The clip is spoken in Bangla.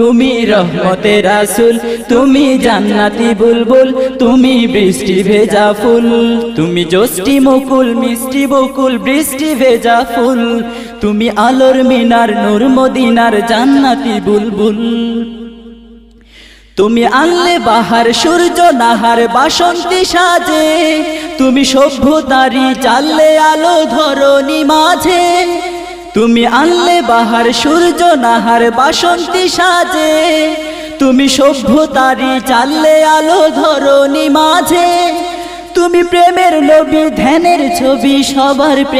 তুমি রহমতের রাসূল, তুমি জান্নাতি বুলবুল, তুমি বৃষ্টি ভেজা ফুল, তুমি জষ্টি মুকুল, মিষ্টি বকুল, বৃষ্টি ভেজা ফুল, তুমি আলোর মিনার, নূর মদিনার জান্নাতি বুলবুল। তুমি আনলে বাহার, সূর্য নাহার, বাসন্তী সাজে, তুমি সভ্যতারি চাললে আলো ধরনি মাঝে তুমি আনলে বাহার সূর্য, নাহার বাসন্তী সাজে। তুমি সভ্যতারি চাললে আলো ধরণী মাঝে। তুমি প্রেমের নবী ধ্যানের ছবি, সবার প্রেম।